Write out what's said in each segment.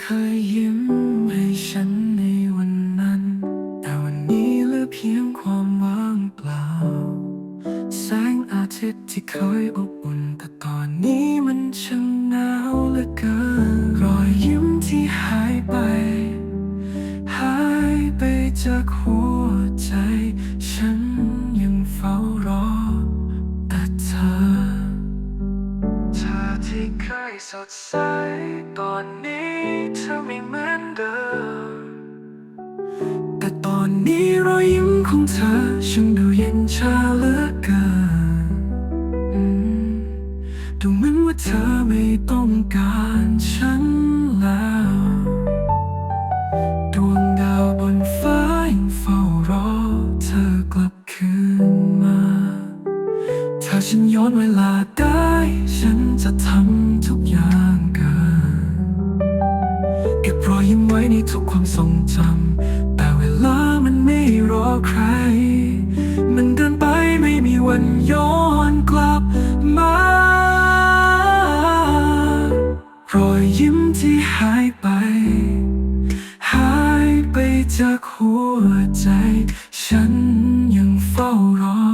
เคยยิ้มให้ฉันในวันนั้น แต่วันนี้เหลือเพียงความว่างเปล่า แสงอาทิตย์ที่เคยอบอุ่น แต่ตอนนี้มันช่างหนาวเหลือเกิน รอยยิ้มที่หายไป หายไปจากหัว ที่เคยสดใส ตอนนี้เธอไม่เหมือนเดิม แต่ตอนนี้รอยยิ้มของเธอช่างดูเย็นชาเหลือเกินดูเหมือนว่าเธอไม่ต้องการฉันแล้วดวงดาวบนฟ้ายังเฝ้ารอเธอกลับคืนมา ถ้าฉันย้อนเวลาได้ ฉันจะทำ เก็บรอยยิ้มไว้ในทุกความทรงจำแต่เวลามันไม่รอใคร มันเดินไปไม่มีวันย้อนกลับมารอยยิ้มที่หายไป หายไปจากหัวใจ ฉันยังเฝ้ารอ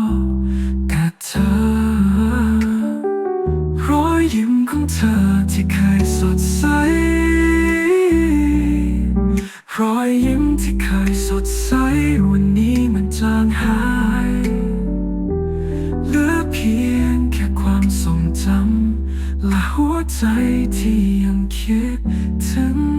แต่เธอ รอยยิ้มของเธอที่เคยสดใส ใจที่ยังคิดถึง